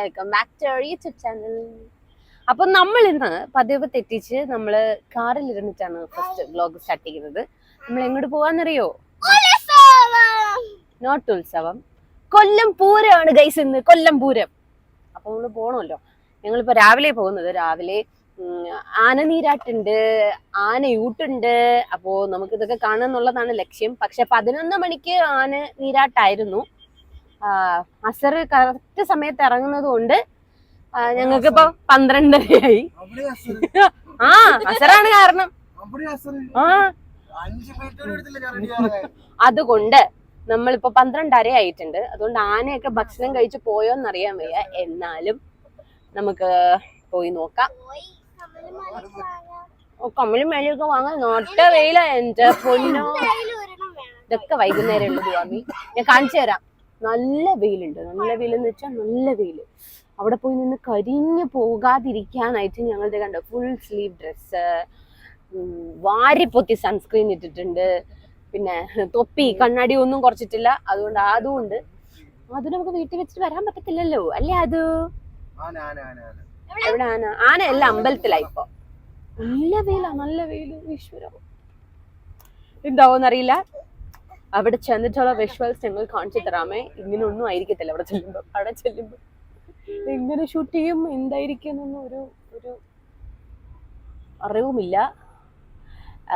Welcome back to our YouTube channel അപ്പൊ നമ്മൾ ഇന്ന് പതിവ് തെറ്റിച്ച് നമ്മൾ കാറിൽ ഇരുന്നിട്ടാണ് ഫസ്റ്റ് വ്ലോഗ് സ്റ്റാർട്ട് ചെയ്യുന്നത്. നമ്മൾ എങ്ങോട്ട് പോവാന്നറിയോ? നോട്ട് ഉത്സവം. കൊല്ലം പൂരമാണ് ഗൈസ് ഇന്ന് കൊല്ലം പൂരം. അപ്പൊ നമ്മൾ പോണമല്ലോ. ഞങ്ങളിപ്പോ രാവിലെ പോകുന്നത് രാവിലെ ആന ആനനീരാട്ടുണ്ട് ആനയൂട്ടുണ്ട്. അപ്പോ നമുക്ക് ഇതൊക്കെ കാണുക എന്നുള്ളതാണ് ലക്ഷ്യം. പക്ഷെ പതിനൊന്ന് മണിക്ക് ആന നീരാട്ടായിരുന്നു അസർ കറക്റ്റ് സമയത്ത് ഇറങ്ങുന്നത് കൊണ്ട് ഞങ്ങൾക്ക് ഇപ്പൊ പന്ത്രണ്ടരയായി. ആ അസറാണ് കാരണം. ആ. അതുകൊണ്ട് നമ്മളിപ്പോ പന്ത്രണ്ടര ആയിട്ടുണ്ട് അതുകൊണ്ട് ആനയൊക്കെ ഭക്ഷണം കഴിച്ച് പോയോന്നറിയാൻ വയ്യ. എന്നാലും നമുക്ക് പോയി നോക്കാം. ഓ, കമ്മലും മേലൊക്കെ വാങ്ങാൻ നോട്ട വെയില എന്റെ പൊന്നോ. ഇതൊക്കെ വൈകുന്നേരം ഉള്ളത് സ്വാമി ഞാൻ കാണിച്ചു തരാം. നല്ല വെയിലുണ്ട്. നല്ല വെയിൽ എന്ന് വെച്ചാൽ നല്ല വെയിൽ അവിടെ പോയി നിന്ന് കരിഞ്ഞു പോകാതിരിക്കാനായിട്ട് ഞങ്ങളുടെ കണ്ട. ഫുൾ സ്ലീവ് ഡ്രസ്സ് വാരി പൊത്തി സൺസ്ക്രീൻ ഇട്ടിട്ടുണ്ട്. പിന്നെ തൊപ്പി കണ്ണാടി ഒന്നും കുറച്ചിട്ടില്ല. അതുകൊണ്ട് അതും ഉണ്ട്. അത് നമുക്ക് വീട്ടിൽ വെച്ചിട്ട് വരാൻ പറ്റത്തില്ലല്ലോ. അല്ലേ അത്. എവിടെ? ആന? ആന അല്ല അമ്പലത്തിലായി ഇപ്പൊ. നല്ല വെയിലാ നല്ല വെയിൽ. ഈശ്വര. എന്താവോന്നറിയില്ല? അവിടെ ചെന്നിട്ടുള്ള വിഷ്വൽസ് ഞങ്ങൾ കാണിച്ചു തരാമേ ഇങ്ങനെ ഒന്നും ആയിരിക്കത്തില്ല അവിടെ ചെല്ലുമ്പോ. അവിടെ ചെല്ലുമ്പോ എങ്ങനെ ഷൂട്ട് ചെയ്യും. എന്തായിരിക്കും എന്നൊന്നും ഒരു ഒരു അറിവുമില്ല.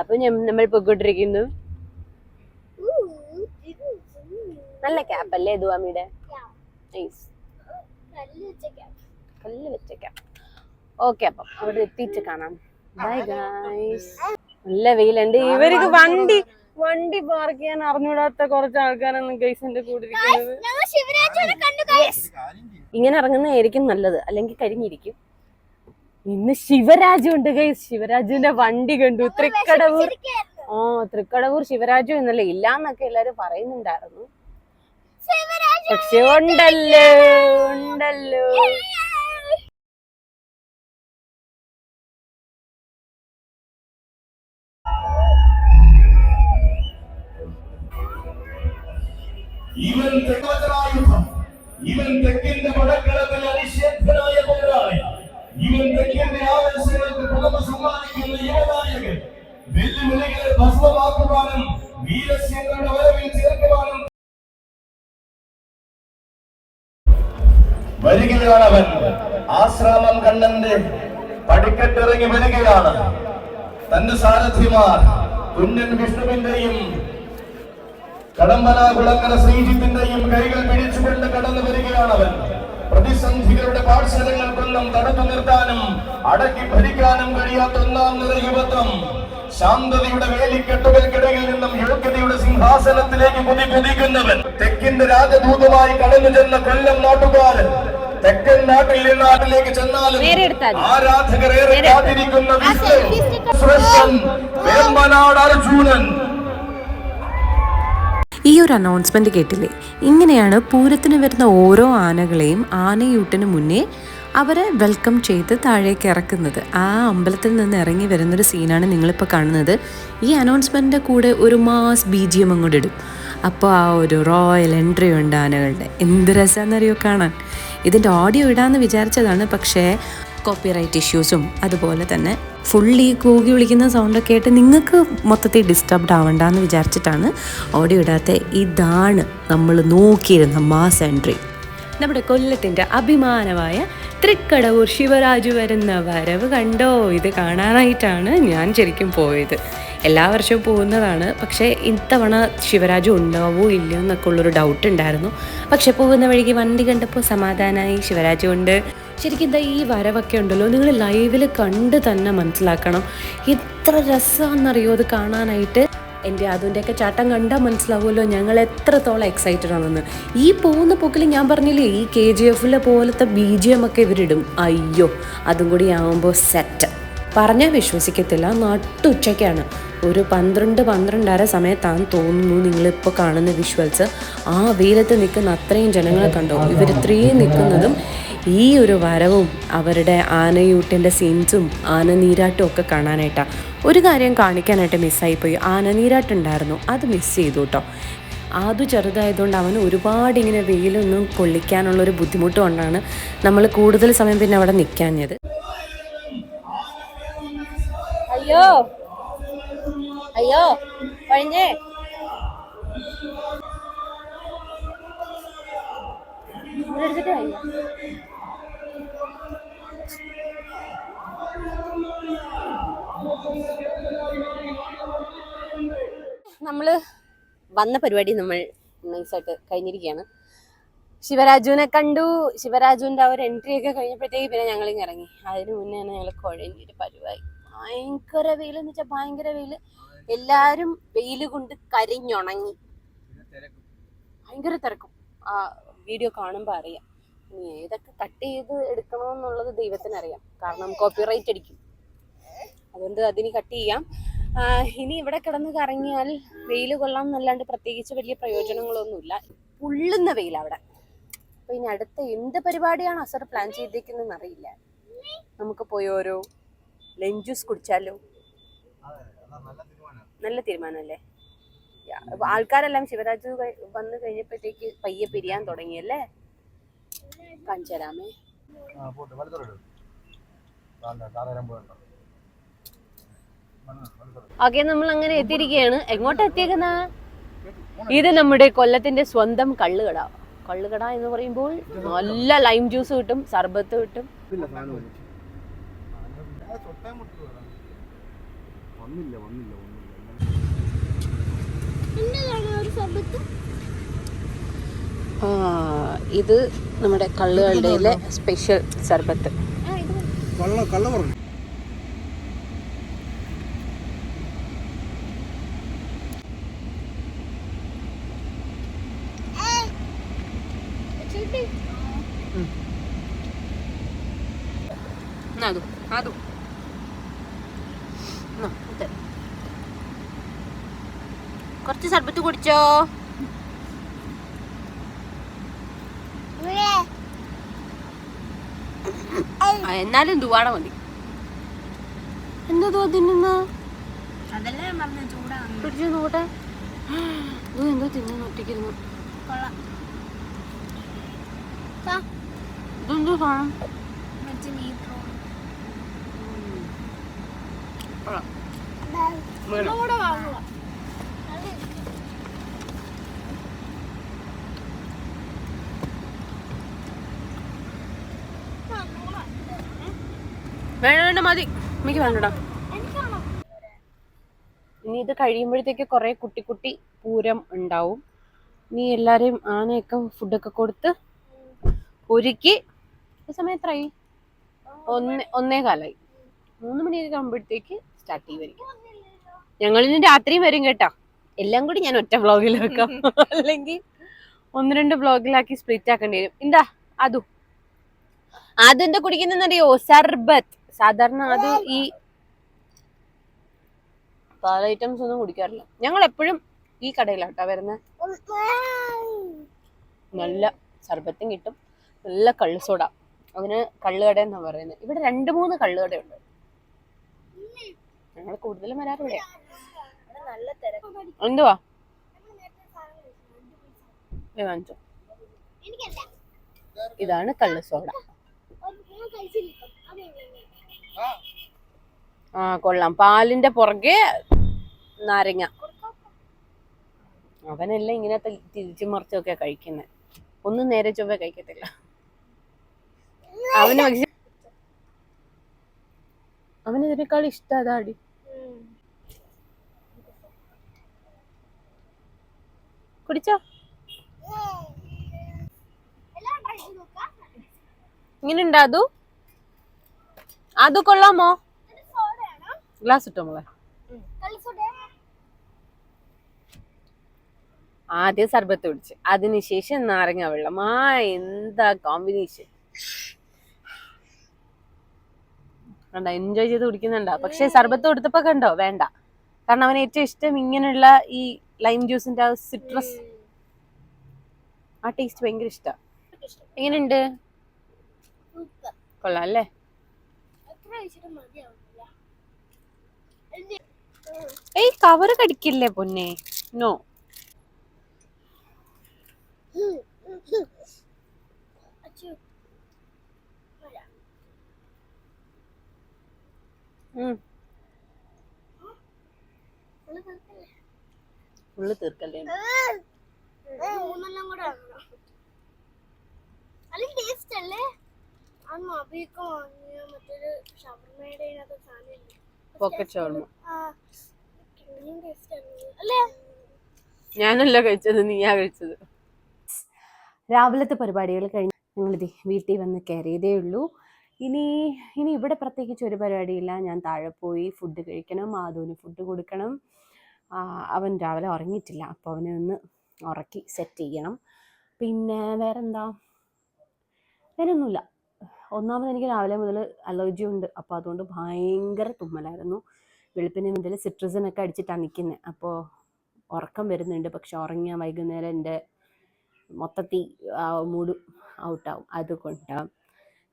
അപ്പൊ നമ്മൾ പോയിക്കൊണ്ടിരിക്കുന്നു. നല്ല ക്യാപ്പ് അല്ലേ ദുവാമിയുടെ വെച്ച ഓക്കെ അപ്പം അവിടെ എത്തിയിട്ട് കാണാം. ബൈ ഗായ്സ് നല്ല വെയിലുണ്ട്. ഇവർക്ക് വണ്ടി വണ്ടി പാർക്ക് ചെയ്യാൻ അറിഞ്ഞൂടാത്ത കുറച്ച് ആൾക്കാരാണ് ഗൈസിന്റെ കൂടെ ഇരിക്കുന്നത്. ഇങ്ങനെ ഇറങ്ങുന്നതായിരിക്കും നല്ലത്. അല്ലെങ്കിൽ കരിഞ്ഞിരിക്കും ഇന്ന് ശിവരാജു ഉണ്ട് ഗൈസ് ശിവരാജുവിന്റെ വണ്ടി കണ്ടു. തൃക്കടവൂർ. ഓ തൃക്കടവൂർ ശിവരാജു എന്നല്ലേ? ഇല്ലാന്നൊക്കെ എല്ലാരും പറയുന്നുണ്ടായിരുന്നു. പക്ഷെ ഉണ്ടല്ലോ ഉണ്ടല്ലോ. കണ്ണന്റെ പടിക്കെട്ടിറങ്ങി വരികയാണ്. തന്റെ സാരഥിമാർ കുഞ്ഞൻ വിഷ്ണുവിന്റെയും കടമ്പന കുളങ്ങര ശ്രീജിത്തിന്റെയും കൈകൾ പിടിച്ചുകൊണ്ട് കടന്നു വരികയാണവൻ. പ്രതിസന്ധികളുടെ പാഴ്സലങ്ങൾക്കൊന്നും തടുത്തു നിർത്താനും അടക്കി ഭരിക്കാനും കഴിയാത്ത ഒന്നാം നിര യുവത്വം ശാന്തതയുടെ വേലിക്കെട്ടുകൾക്കിടയിൽ നിന്നും യോഗ്യതയുടെ സിംഹാസനത്തിലേക്ക് കുതി കുതിക്കുന്നവൻ തെക്കിന്റെ രാജദൂതമായി കടന്നു ചെന്ന കൊല്ലം നാട്ടുകാരൻ തെക്കൻ നാട്ടിൽ നാട്ടിലേക്ക് ചെന്നാലും ആരാധകരേറെ കാത്തിരിക്കുന്ന വേമ്പനാട് അർജുനൻ. ഈ ഒരു അനൗൺസ്മെന്റ് കേട്ടില്ലേ? ഇങ്ങനെയാണ് പൂരത്തിന് വരുന്ന ഓരോ ആനകളെയും ആനയൂട്ടിന് മുന്നേ അവരെ വെൽക്കം ചെയ്ത് താഴേക്ക് ഇറക്കുന്നത്. ആ അമ്പലത്തിൽ നിന്ന് ഇറങ്ങി വരുന്നൊരു സീനാണ് നിങ്ങളിപ്പോൾ കാണുന്നത്. ഈ അനൗൺസ്മെന്റിന്റെ കൂടെ ഒരു മാസ് ബി ജി എം അങ്ങോട്ട് ഇടും. അപ്പോൾ ആ ഒരു റോയൽ എൻട്രി ഉണ്ട് ആനകളുടെ. എന്ത് രസമാണെന്നറിയോ കാണാൻ? ഇതിന്റെ ഓഡിയോ ഇടാമെന്ന് വിചാരിച്ചതാണ് പക്ഷേ കോപ്പിറൈറ്റ് ഇഷ്യൂസും അതുപോലെ തന്നെ ഫുള്ളി കൂകി വിളിക്കുന്ന സൗണ്ടൊക്കെ ആയിട്ട് നിങ്ങൾക്ക് മൊത്തത്തിൽ ഡിസ്റ്റർബ്ഡ് ആവണ്ടെന്ന് വിചാരിച്ചിട്ടാണ് ഓഡിയോ ഇടാത്ത ഇതാണ് നമ്മൾ നോക്കിയിരുന്ന മാസ് എൻട്രി നമ്മുടെ കൊല്ലത്തിന്റെ അഭിമാനമായ തൃക്കടവൂർ ശിവരാജു വരുന്ന വരവ് കണ്ടോ? ഇത് കാണാനായിട്ടാണ് ഞാൻ ശരിക്കും പോയത്. എല്ലാ വർഷവും പോകുന്നതാണ്. പക്ഷേ ഇത്തവണ ശിവരാജ് ഉണ്ടാവോ ഇല്ലയോ എന്നൊക്കെ ഉള്ളൊരു ഡൗട്ട് ഉണ്ടായിരുന്നു. പക്ഷെ പോകുന്ന വഴിക്ക് വണ്ടി കണ്ടപ്പോൾ സമാധാനമായി ശിവരാജ് ഉണ്ട് ശരിക്കും എന്താ ഈ വരവൊക്കെ ഉണ്ടല്ലോ നിങ്ങൾ ലൈവിൽ കണ്ട് തന്നെ മനസ്സിലാക്കണം. എത്ര രസമാണെന്നറിയോ അത് കാണാനായിട്ട്? എന്റെ അതിന്റെയൊക്കെ ചാട്ടം കണ്ടാൽ മനസ്സിലാവുമല്ലോ ഞങ്ങൾ എത്രത്തോളം എക്സൈറ്റഡ് ആണെന്ന്. ഈ പോകുന്ന പോക്കിൽ ഞാൻ പറഞ്ഞില്ലേ ഈ കെ ജി എഫിലെ പോലത്തെ ബി ജി എം ഒക്കെ ഇവരിടും. അയ്യോ അതും കൂടി ആവുമ്പോൾ സെറ്റ് പറഞ്ഞാൽ വിശ്വസിക്കത്തില്ല നട്ടുച്ചയ്ക്കാണ്. ഒരു പന്ത്രണ്ട് പന്ത്രണ്ടര സമയത്താണ് തോന്നുന്നു നിങ്ങളിപ്പോൾ കാണുന്ന വിഷ്വൽസ് ആ വെയിലത്ത് നിൽക്കുന്ന അത്രയും ജനങ്ങളെ കണ്ടോ? ഇവർ ഇത്രയും നിൽക്കുന്നതും ഈ ഒരു വരവും അവരുടെ ആനയൂട്ടിന്റെ സീൻസും ആന നീരാട്ടും ഒക്കെ കാണാനായിട്ടാണ് ഒരു കാര്യം കാണിക്കാനായിട്ട് മിസ്സായിപ്പോയി ആന നീരാട്ടുണ്ടായിരുന്നു അത് മിസ് ചെയ്തു കേട്ടോ അത് ചെറുതായതുകൊണ്ട് അവന് ഒരുപാട് ഇങ്ങനെ വെയിലൊന്നും കൊള്ളിക്കാനുള്ള ഒരു ബുദ്ധിമുട്ട് കൊണ്ടാണ് നമ്മൾ കൂടുതൽ സമയം പിന്നെ അവിടെ നിൽക്കാഞ്ഞത് അയ്യോ! അയ്യോ കഴിഞ്ഞേ. നമ്മൾ വന്ന പരിപാടി നമ്മൾ നൈസായിട്ട് കഴിഞ്ഞിരിക്കുകയാണ്. ശിവരാജുവിനെ കണ്ടു. ശിവരാജുവിന്റെ ആ ഒരു എൻട്രി ഒക്കെ കഴിഞ്ഞപ്പോഴത്തേക്ക് പിന്നെ ഞങ്ങൾ ഇങ്ങിറങ്ങി അതിന് മുന്നേ ഞങ്ങൾ കുഴഞ്ഞൊരു പരിവായി. ഭയങ്കര വെയിൽ എന്ന് വെച്ചാൽ ഭയങ്കര വെയിൽ. എല്ലാരും വെയിൽ കൊണ്ട് കരിഞ്ഞുണങ്ങി. ഭയങ്കര തിരക്കും. ആ വീഡിയോ കാണുമ്പോൾ അറിയാം. ഇനി ഏതൊക്കെ കട്ട് ചെയ്ത് എടുക്കണമെന്നുള്ളത് ദൈവത്തിനറിയാം. കാരണം കോപ്പിറൈറ്റ് അടിക്കും. അതുകൊണ്ട് അതിന് കട്ട് ചെയ്യാം. ഇനി ഇവിടെ കിടന്ന് കറങ്ങിയാൽ വെയിൽ കൊള്ളാം എന്നല്ലാണ്ട് പ്രത്യേകിച്ച് വലിയ പ്രയോജനങ്ങളൊന്നുമില്ല. പുള്ളുന്ന വെയിൽ അവിടെ. അപ്പൊ ഇനി അടുത്ത എന്ത് പരിപാടിയാണ് അസർ പ്ലാൻ ചെയ്തേക്കുന്നതെന്ന് അറിയില്ല. നമുക്ക് പോയി ഓരോ ലഞ്ചൂസ് കുടിച്ചാലോ? നല്ല തീരുമാനമല്ലേ? യാ, ആൾക്കാരെല്ലാം ശിവരാജ് വന്നു കഴിഞ്ഞപ്പോഴത്തേക്ക് പയ്യെ പിരിയാൻ തുടങ്ങിയല്ലേ? പോകണ്ട. ഓക്കെ നമ്മൾ അങ്ങനെ എത്തിയിരിക്കുകയാണ്. എങ്ങോട്ട് എത്തിയേക്കുന്ന? ഇത് നമ്മുടെ കൊല്ലത്തിന്റെ സ്വന്തം കള്ളുകട. കള്ളുകട എന്ന് പറയുമ്പോൾ നല്ല ലൈം ജ്യൂസ് കിട്ടും സർബത്ത് കിട്ടും. വന്നില്ല വന്നില്ല ആ, ഇത് നമ്മുടെ കള്ളുകളുടെ സ്പെഷ്യൽ സർബത്ത്. അതും അതും എന്നാ, ഇത്. കുറച്ച് സർബത്ത് കുടിച്ചോ? എന്നാലും ദുവാട മതി. എന്തോ തിന്നുന്ന? പിടിച്ചു നോട്ടെ എന്തോ തിന്നു ഒറ്റയ്ക്കിരുന്നു. ഇതെന്തോ സാധനം. വേണ്ട വേണ്ട മതി. എനിക്ക് വേണ്ടടാ ഇനി ഇത് കഴിയുമ്പോഴത്തേക്ക് കുറെ കുട്ടി കുട്ടി പൂരം ഉണ്ടാവും. ഇനി എല്ലാരെയും ആനയൊക്കെ ഫുഡൊക്കെ കൊടുത്ത് ഒരുക്കി. സമയം എത്രയായി? ഒന്ന് ഒന്നേ കാലായി. മൂന്ന് മണിയൊക്കെ ആകുമ്പോഴത്തേക്ക് സ്റ്റാർട്ട് ചെയ്യുമായിരിക്കും ഞങ്ങൾ ഇനി രാത്രിയും വരും കേട്ടോ. എല്ലാം കൂടി ഞാൻ ഒറ്റ വ്ളോഗിൽ വെക്കാം അല്ലെങ്കിൽ ഒന്ന് രണ്ട് വ്ളോഗിലാക്കി സ്പ്ലിറ്റ് ആക്കേണ്ടി വരും. എന്താ അതു. അതെന്താ കുടിക്കുന്നറിയോ സർബത്ത്. സാധാരണ അത് ഈ പാൽ ഐറ്റംസ് ഒന്നും കുടിക്കാറില്ല. ഞങ്ങൾ എപ്പോഴും ഈ കടയിലാട്ടോ വരുന്നത് നല്ല സർബത്തും കിട്ടും. നല്ല കള്ള് സോഡ. അതിന് കള്ളുകട എന്നാ പറയുന്നത് ഇവിടെ രണ്ട് മൂന്ന് കള്ളുകടയുണ്ട് ഞങ്ങൾ കൂടുതലും വരാറ് ഇവിടെയാ എന്തുവാ വാങ്ങിച്ചോ. ഇതാണ് കള്ള് സോഡ. ആ കൊള്ളാം. പാലിന്റെ പുറകെ നാരങ്ങ. അവനെല്ലാം ഇങ്ങനത്തെ തിരിച്ചു മറിച്ചൊക്കെ കഴിക്കുന്നത് ഒന്നും നേരെ ചൊവ്വ കഴിക്കത്തില്ല. അവന് പക്ഷെ അവന് ഇതിനേക്കാൾ ഇഷ്ടം അതാടി. കുടിച്ചോ? ഇങ്ങനെ ഉണ്ടോ അതു കൊള്ളാമോ? ഗ്ലാസ് ഇട്ടോ മോളെ? ആദ്യം സർബത്ത് പിടിച്ച് അതിനുശേഷം നാരങ്ങ വെള്ളം. ആ എന്താ കോമ്പിനേഷൻ കണ്ടോ എൻജോയ് ചെയ്ത് കുടിക്കുന്നുണ്ടോ? പക്ഷെ സർബത്ത് കൊടുത്തപ്പോ കണ്ടോ വേണ്ട. കാരണം അവന് ഏറ്റവും ഇഷ്ടം ഇങ്ങനെയുള്ള ഈ ലൈം ജ്യൂസിന്റെ ആ സിട്രസ് ആ ടേസ്റ്റ് ഭയങ്കര ഇഷ്ടം. എങ്ങനെയുണ്ട്? കൊള്ളാം അല്ലേ? ഏയ് കവർ കടിക്കില്ലേ പൊന്നെ? നോ ഉള്ളു തീർക്കല്ലേ? മൂന്നെല്ലാം കൂടെ അല്ലെങ്കിൽ ടേസ്റ്റ് അല്ലേ? ആ മബിയൊക്കെ വാങ്ങിയ മറ്റൊരു ഷവർമയുടെ അതിനകത്ത് സാധനം പോക്കറ്റ് ഷവർമ അല്ലേ? ഞാനല്ല കഴിച്ചത് നീയാ കഴിച്ചത്. രാവിലത്തെ പരിപാടികൾ കഴിഞ്ഞ് ഞങ്ങളിത് വീട്ടിൽ വന്ന് കയറിയതേ ഉള്ളൂ. ഇനി ഇനി ഇവിടെ പ്രത്യേകിച്ച് ഒരു പരിപാടിയില്ല. ഞാൻ താഴെ പോയി ഫുഡ് കഴിക്കണം മാധുവിന് ഫുഡ് കൊടുക്കണം. അവൻ രാവിലെ ഉറങ്ങിയിട്ടില്ല. അപ്പോൾ അവനെ ഒന്ന് ഉറക്കി സെറ്റ് ചെയ്യണം. പിന്നെ വേറെന്താ? വേറൊന്നുമില്ല. ഒന്നാമത് എനിക്ക് രാവിലെ മുതൽ അലർജി ഉണ്ട്. അപ്പോൾ അതുകൊണ്ട് ഭയങ്കര തുമ്മലായിരുന്നു. വെളുപ്പിന് മുതൽ സിട്രസിനൊക്കെ അടിച്ചിട്ടാണ് നിൽക്കുന്നത് അപ്പോൾ ഉറക്കം വരുന്നുണ്ട്. പക്ഷെ ഉറങ്ങിയ വൈകുന്നേരം എന്റെ മൊത്തത്തിൽ മൂഡ് ഔട്ടാവും അതുകൊണ്ട്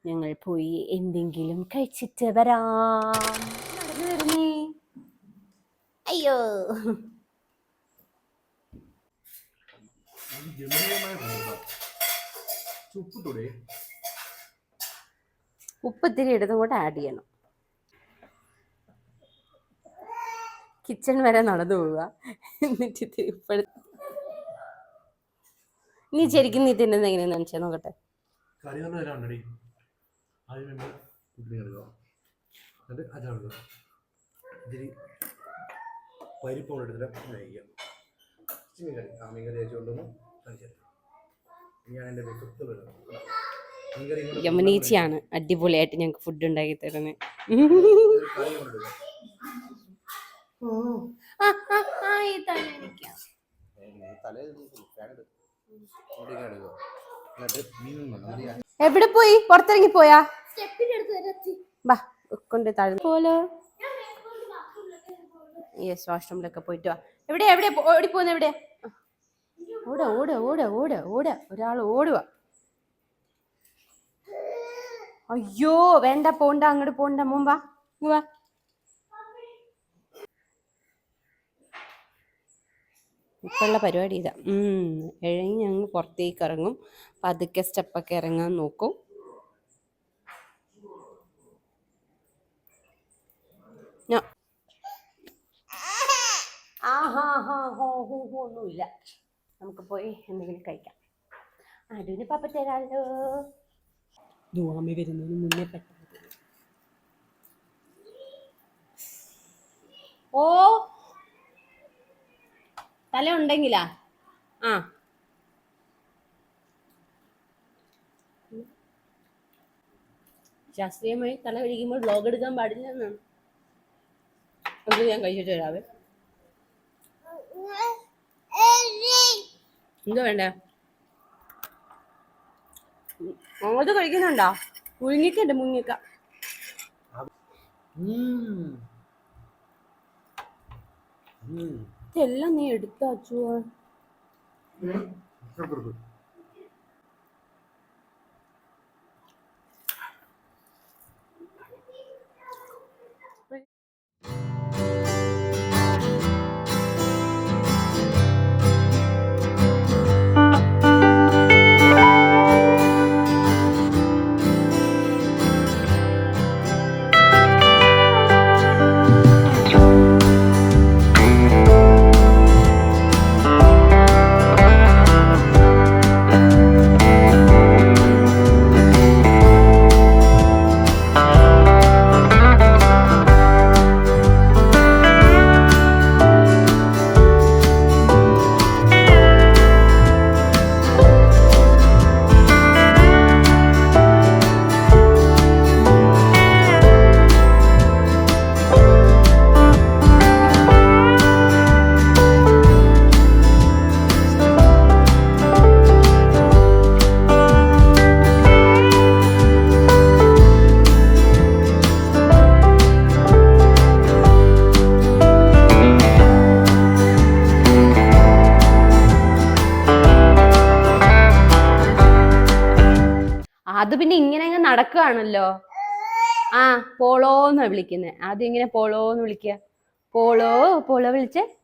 ഞങ്ങൾ പോയി എന്തെങ്കിലും കഴിച്ചിട്ട് വരാം. നടന്നു വരുന്നേ. അയ്യോ. ചുപ്പ് ഫുഡാ. ഉപ്പ് ഇത്തിരി കൂടെ ആഡ് ചെയ്യണം. കിച്ചൺ വരെ നടന്നു പോവുക. എന്നിട്ട് ഉപ്പെടുത്ത് നീ ശരിക്കും നീ തിന്നുന്നത് എങ്ങനെയാന്ന് കാണിച്ചാൽ നോക്കട്ടെ. ഞാൻ എന്റെ വ്യക്തിത്വം വരുന്നത് യമുനീച്ചിയാണ്. അടിപൊളിയായിട്ട് ഞങ്ങൾക്ക് ഫുഡ് ഉണ്ടാക്കി തരുന്നത് എവിടെ പോയി? പുറത്തിറങ്ങി പോയാ? കൊണ്ട് താഴ്ന്നു പോലോ. യെസ് വാഷ്റൂമിലൊക്കെ പോയിട്ട് വാ. എവിടെ എവിടെ ഓടി പോന്നെവിടെയാ എവിടെ ഓട ഓട ഓട ഓട ഓട. ഒരാൾ ഓടുക അയ്യോ വേണ്ട പോണ്ട അങ്ങോട്ട് പോണ്ട മുമ്പാ വാ ഇപ്പോഴുള്ള പരിപാടി ഇതാ. ഉം, ഇഴഞ്ഞ് ഞങ്ങൾ പുറത്തേക്ക് ഇറങ്ങും പതുക്കെ സ്റ്റെപ്പൊക്കെ ഇറങ്ങാൻ നോക്കും. ആഹാ ഹാ ഹോ ഹോ ഹോ ഒന്നുമില്ല. നമുക്ക് പോയി എന്തെങ്കിലും കഴിക്കാം. അടുവിന് പപ്പ തരാലോ. ദുവാമി വരുന്നതിന് മുന്നേ പെട്ടെന്ന്. ഓ തല ഉണ്ടെങ്കിലാ ആ. ശാസ്ത്രീയമായി തല കഴിക്കുമ്പോൾ ബ്ലോഗ് എടുക്കാൻ പാടില്ല എന്നാണ്. അത് ഞാൻ കഴിച്ചിട്ട് വരാവേ. എന്താ വേണ്ട? അങ്ങോട്ട് കഴിക്കുന്നുണ്ടോ? മുഴുങ്ങിക്കണ്ട് മുങ്ങിക്ക ഇതെല്ലാം നീ എടുത്താച്ചു അങ്ങ് ആ പോളോന്ന് വിളിക്കുന്നത് ആദ്യം ഇങ്ങനെ പോളോന്ന് വിളിക്കുക പോളോ പോളോ വിളിച്ചേ.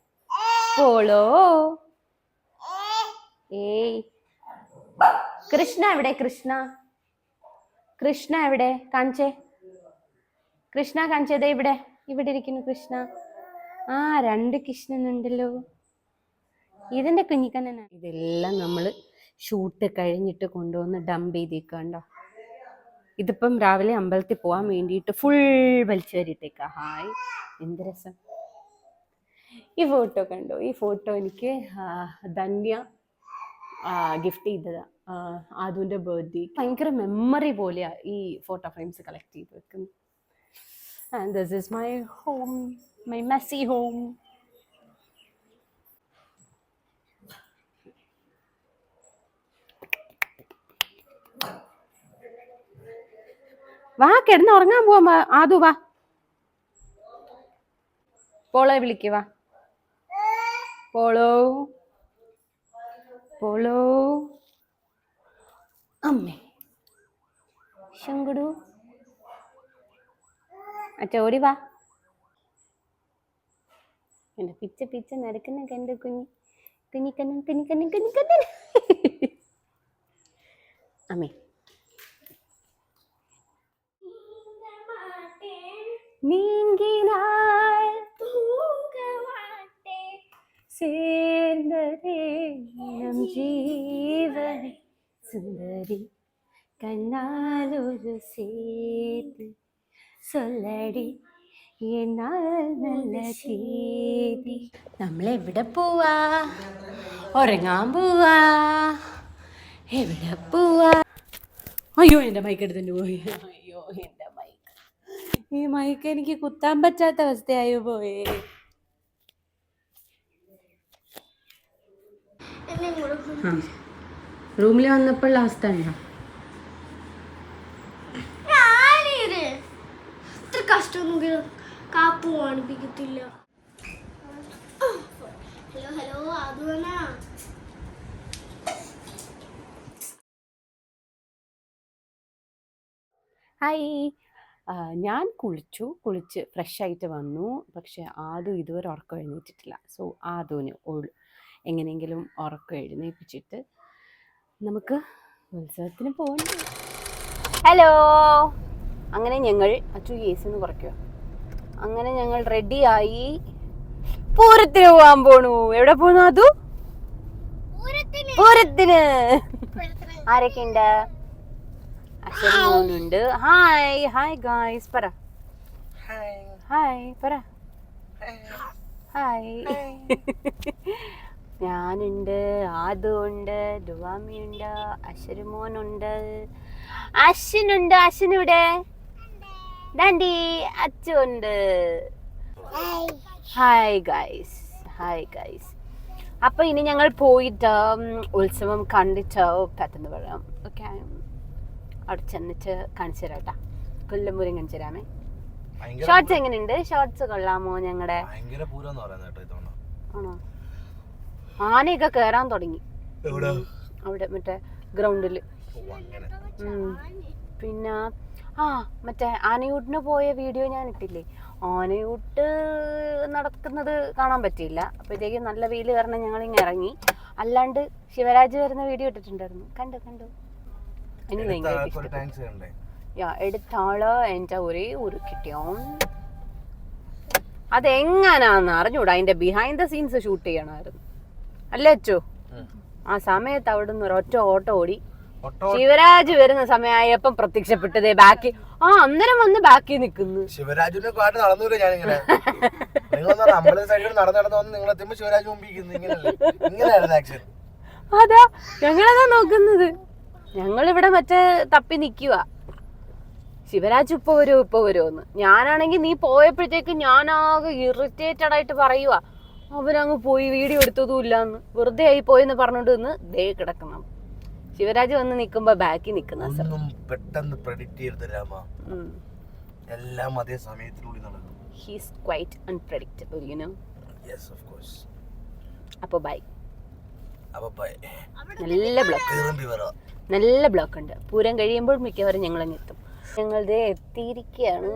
പോളോ. ഏയ്. കൃഷ്ണ എവിടെ? കൃഷ്ണ. കൃഷ്ണ എവിടെ? കാണിച്ചേ. കൃഷ്ണ കാണിച്ചതേ ഇവിടെ. ഇവിടെ ഇരിക്കുന്നു കൃഷ്ണ. ആ രണ്ട് കൃഷ്ണനുണ്ടല്ലോ. ഇതിന്റെ കുഞ്ഞിക്കണ്ണനാണ് ഇതെല്ലാം നമ്മൾ ഷൂട്ട് കഴിഞ്ഞിട്ട് കൊണ്ടുവന്ന് ഡംപ് ചെയ്തേക്കണ്ടോ ഇതിപ്പം രാവിലെ അമ്പലത്തിൽ പോകാൻ വേണ്ടിയിട്ട് ഫുൾ വലിച്ചു വരിട്ടേക്ക ഹായ് എന്ത് രസം. ഈ ഫോട്ടോ കണ്ടോ? ഈ ഫോട്ടോ എനിക്ക് ധന്യ ഗിഫ്റ്റ് ചെയ്തതാ. ആദുവിന്റെ ബർത്ത്ഡേ ഭയങ്കര മെമ്മറി പോലെയാ ഈ ഫോട്ടോ ഫ്രെയിംസ് കളക്ട് ചെയ്ത് വെക്കുന്നത്. And this is my home my messy home വാ കിടന്ന് ഉറങ്ങാൻ പോവാ. ആദു വാ. പോളെ വിളിക്ക് വാ. പോളോ. പോളോ. അമ്മേ. ശങ്കുടു അച്ഛ ഓടി വാ. എന്റെ പിച്ച പിച്ച നടക്കുന്ന കണ്ട് കുഞ്ഞി. കുഞ്ഞിക്കണ്ണൻ കുഞ്ഞിക്കണ്ണൻ കുഞ്ഞിക്കണ്ണൻ. അമ്മേ. நீங்கினாய் தூங்க மாட்டேன் சேர்ந்ததே நம் ஜீவனை சுந்தரி கண்ணால் ஒரு சேது சொல்லடி എന്നാൽ നല്ല തീയതി നമ്മളെവിടെ പോവാ ഉറങ്ങാൻ പോവാ എവിടെ പോവാ അയ്യോ എൻ്റെ മൈക്ക് എടുത്തിട്ട് പോയി അയ്യോ എൻ്റെ മൈക്ക് ഈ മൈക്ക് എനിക്ക് കുത്താൻ പറ്റാത്ത അവസ്ഥയായി പോയേ. റൂമിൽ വന്നപ്പോൾ ലാസ്റ്റ് ഉണ്ടോ ഞാനീര് ഇത്ര കഷ്ടമൊന്നും കാപ്പു കാണിപ്പിക്കത്തില്ല. ഹലോ ഹലോ അത് വേണ ഹായ് ഞാൻ കുളിച്ചു. കുളിച്ച് ഫ്രഷ് ആയിട്ട് വന്നു. പക്ഷെ ആദു ഇതുവരെ ഉറക്കം എഴുന്നേറ്റിട്ടില്ല. സോ ആദുവിന് ഒഴു എങ്ങനെയെങ്കിലും ഉറക്കം എഴുന്നേൽപ്പിച്ചിട്ട് നമുക്ക് ഉത്സവത്തിന് പോകണ്ട ഹലോ അങ്ങനെ ഞങ്ങൾ അച്ചു കേസിന്ന് കുറയ്ക്കുക അങ്ങനെ ഞങ്ങൾ റെഡിയായി പൂരത്തിന് പോകാൻ പോണു. എവിടെ പോണു അതു പൂരത്തിന്. പൂരത്തിന്. പൂരത്തിന്. ആരൊക്കെ ഉണ്ട്? അശ്വനുണ്ട് ഹായ് ഹായ് ഗായ്സ് പറ. ഹായ് പറ. ഹായ് ഞാനുണ്ട് ആദു ഉണ്ട് ദുവാമിയുണ്ട് അശ്വരുമോനുണ്ട് അശ്വിനുണ്ട് അശ്വിൻ ഇവിടെ ദാണ്ടി അച്ചുണ്ട്. ഹായ് ഗൈസ് ഹായ് ഗൈസ് അപ്പൊ ഇനി ഞങ്ങൾ പോയിട്ട് ഉത്സവം കണ്ടിട്ട് പെട്ടെന്ന് പറയാം. ഓക്കെ അവിടെ ചെന്നിട്ട് കാണിച്ചു തരാം കേട്ടാ. കൊല്ലംപൂരം കാണിച്ചു തരാമേ. ഷോർട്സ് എങ്ങനെയുണ്ട്? ഷോർട്സ് കൊള്ളാമോ ഞങ്ങളുടെ ആണോ? ആനയൊക്കെ കേറാൻ തുടങ്ങി. അവിടെ മറ്റേ അങ്ങനെ. പിന്നെ ആ മറ്റേ ആനയൂട്ടിന് പോയ വീഡിയോ ഞാൻ ഇട്ടില്ലേ? ആനയൂട്ട് നടക്കുന്നത് കാണാൻ പറ്റിയില്ല. അപ്പോഴത്തേക്കും നല്ല വെയിൽ കാരണം ഞങ്ങൾ ഇങ്ങനെ ഇറങ്ങി. അല്ലാണ്ട് ശിവരാജ് വരുന്ന വീഡിയോ ഇട്ടിട്ടുണ്ടായിരുന്നു. കണ്ടു കണ്ടു? എനിക്ക് ഭയങ്കര ഇഷ്ടപ്പെട്ടു കണ്ടേ യാ എടുത്താൾ എന്റെ ഒരേ ഒരു കിട്ടിയോൺ. അതെങ്ങനാന്ന് അറിഞ്ഞൂടാ? അതിന്റെ ബിഹൈൻഡ് ദ സീൻസ് ഷൂട്ട് ചെയ്യണമായിരുന്നു. അല്ലേ അച്ചോ? ആ സമയത്ത് അവിടെ നിന്ന് ഒരൊറ്റ ഓട്ടോ ഓടി. ശിവരാജ് വരുന്ന സമയമായപ്പം പ്രത്യക്ഷപ്പെട്ടതേ ബാക്കി. ആ അന്നേരം വന്ന് ബാക്കി നിൽക്കുന്നു. ശിവരാജുവിനെ കാട്ട് ഞാനിങ്ങനെ. അതാ ഞങ്ങളതാ നോക്കുന്നത്. ഞങ്ങളിവിടെ മറ്റേ തപ്പി നിക്കുക ശിവരാജ് ഇപ്പൊ വരുമോ ഇപ്പൊ വരുമോന്ന് ഞാനാണെങ്കിൽ നീ പോയപ്പോഴത്തേക്ക് ഞാനാകെ ഇറിറ്റേറ്റഡ് ആയിട്ട് പറയുക അവനങ്ങ് പോയി വീഡിയോ എടുത്തതും ഇല്ലാന്ന്. വെറുതെ ആയി പോയെന്ന് പറഞ്ഞോണ്ട് നിന്ന് ദേ കിടക്കണം ശിവരാജ് വന്ന് നിൽക്കുമ്പോ ബാക്കി നിൽക്കുന്ന ഒന്നും പെട്ടെന്ന് പ്രഡിക്റ്റ് ചെയ്ത് രാമ. എല്ലാം അതേ സമയത്തിനുള്ളിൽ നടക്കും. He's quite unpredictable you know yes of course അപ്പോൾ ബൈ അപ്പൊ ബൈ നല്ല ബ്ലോക്ക് നല്ല ബ്ലോക്ക് ഉണ്ട് പൂരം കഴിയുമ്പോൾ മിക്കവാറും ഞങ്ങൾ അങ്ങ് എത്തും ഞങ്ങളത് എത്തിയിരിക്കുകയാണ്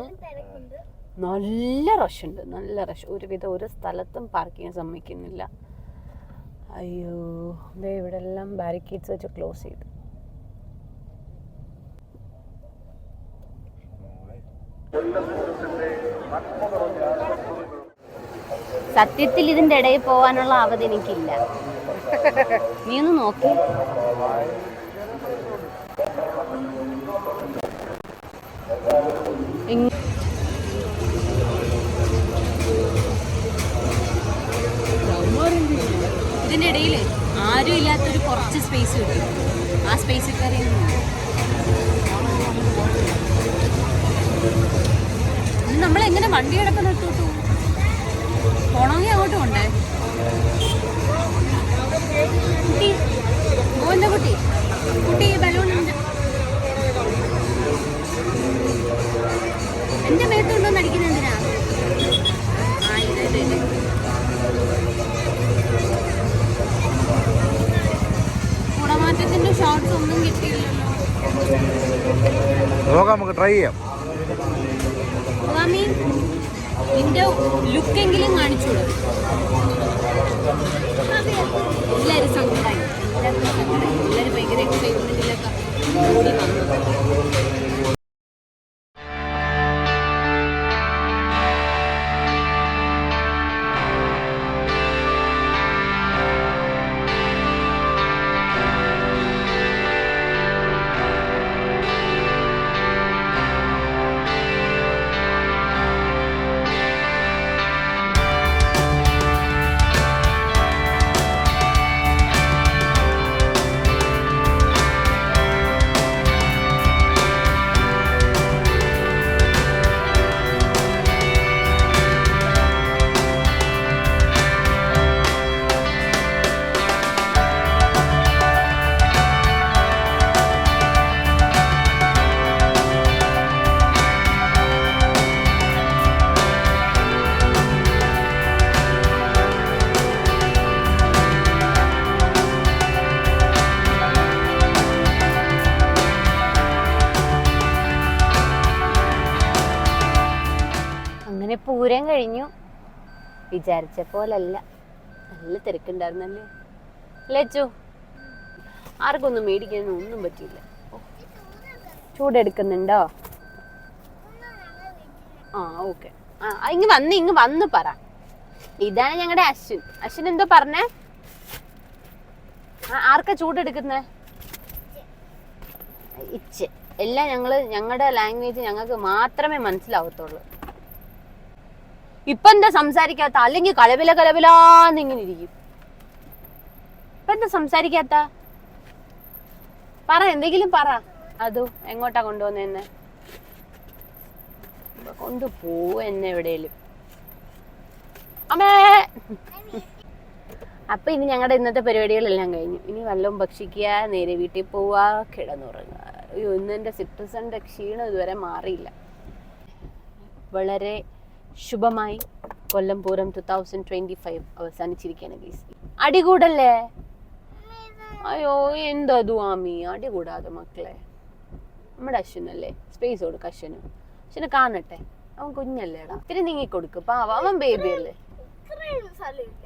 നല്ല റഷ് ഉണ്ട് നല്ല റഷ്. ഒരുവിധം ഒരു സ്ഥലത്തും പാർക്ക് ചെയ്യാൻ സമ്മതിക്കുന്നില്ല. അയ്യോ. ദേ ഇവിടെ എല്ലാം ബാരിക്കേഡ്സ് വെച്ച് ക്ലോസ് ചെയ്തു. സത്യത്തിൽ ഇതിന്റെ ഇടയിൽ പോവാനുള്ള അവധി എനിക്കില്ല. നീ ഒന്ന് നോക്കി. ഇതിന്റെ ഇടയിൽ ആരും ഇല്ലാത്തൊരു കുറച്ച് സ്പേസ് കിട്ടും ആ സ്പേസിൽ കയറി നമ്മൾ എങ്ങനെ വണ്ടി കിടക്കുന്ന നിർത്തോട്ടു പോണമെങ്കിൽ അങ്ങോട്ടും ഉണ്ടേ മോന്റെ കുട്ടി. കുട്ടി ബലൂൺ എന്റെ മേത്തുണ്ടോന്ന് അടിക്കുന്ന എന്തിനാ? ആ ഇത് ഇത് ഷോർട്സ് ഒന്നും കിട്ടിയില്ലല്ലോ. നോക്കാം നമുക്ക് ട്രൈ ചെയ്യാം. സ്വാമി നിന്റെ ലുക്കെങ്കിലും കാണിച്ചൂടെ. വിചാരിച്ച പോലല്ല. നല്ല തിരക്കുണ്ടായിരുന്നല്ലേ? ലച്ചു ആർക്കൊന്നും മേടിക്കാനും ഒന്നും പറ്റിയില്ല. ചൂടെടുക്കുന്നുണ്ടോ? ആ ഓക്കെ. ആ ഇങ്ങ് വന്ന് ഇങ്ങ് വന്ന് പറ. ഇതാണ് ഞങ്ങളുടെ അശ്വിൻ. അശ്വിൻ എന്തോ പറഞ്ഞേ? ആർക്കാ ചൂടെടുക്കുന്നേ? ഇച്ച്. എല്ലാം ഞങ്ങൾ ഞങ്ങളുടെ ലാംഗ്വേജ് ഞങ്ങൾക്ക് മാത്രമേ മനസ്സിലാവത്തുള്ളൂ. ഇപ്പൊ എന്താ സംസാരിക്കാത്ത? അല്ലെങ്കിൽ കലവില കലവിലാന്ന് ഇങ്ങനെ ഇരിക്കും ഇപ്പൊ എന്താ സംസാരിക്കാത്ത? പറ എന്തെങ്കിലും പറ. അതോ എങ്ങോട്ടാ കൊണ്ടുവന്നെന്ന് കൊണ്ടുപോ എന്നെ എവിടെയെങ്കിലും അമ്മേ! അപ്പൊ ഇനി ഞങ്ങളുടെ ഇന്നത്തെ പരിപാടികളെല്ലാം കഴിഞ്ഞു. ഇനി വല്ലതും ഭക്ഷിക്കുക നേരെ വീട്ടിൽ പോവുക കിടന്നുറങ്ങുക. അയ്യോ ഇന്ന് എന്റെ ക്ഷീണം ഇതുവരെ മാറിയില്ല. വളരെ ശുഭമായി Kollam Pooram two thousand twenty five അവസാനിച്ചിരിക്കുകയാണ് ഗീസ് അടികൂടല്ലേ? അയ്യോ എന്താ ആമി? അടികൂടാതെ മക്കളെ. നമ്മുടെ അശ്വനല്ലേ? സ്പേസ് കൊടുക്ക അശ്വന്. അശ്വനെ കാണട്ടെ. അവൻ കുഞ്ഞല്ലേടാ. ഇത്തിരി നീങ്ങി കൊടുക്ക് പാവ. അവൻ ബേബി അല്ലേ?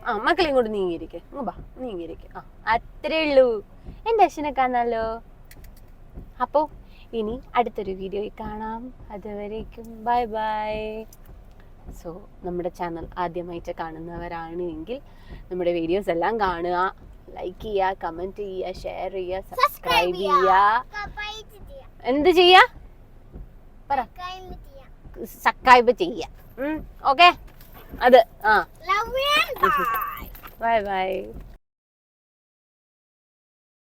ആ മക്കളെ ഇങ്ങോട്ട് നീങ്ങിയിരിക്കെ. ബാ നീങ്ങിയിരിക്കെ. ആ അത്രേ ഉള്ളൂ. എന്റെ അശ്വനെ കാണാലോ? അപ്പോ ഇനി അടുത്തൊരു വീഡിയോയിൽ കാണാം. അതുവരേക്കും. ബൈ ബൈ സോ നമ്മുടെ ചാനൽ ആദ്യമായിട്ട് കാണുന്നവരാണ് എങ്കിൽ നമ്മുടെ വീഡിയോസ് എല്ലാം കാണുക ലൈക്ക് ചെയ്യുക കമന്റ് ചെയ്യുക ഷെയർ ചെയ്യുക സബ്സ്ക്രൈബ് ചെയ്യുക. ചെയ്യാം എന്ത് ചെയ്യുക? പറ. ചെയ്യാം സബ്സ്ക്രൈബ് ചെയ്യുക. ഓക്കെ അത് ആ. Bye bye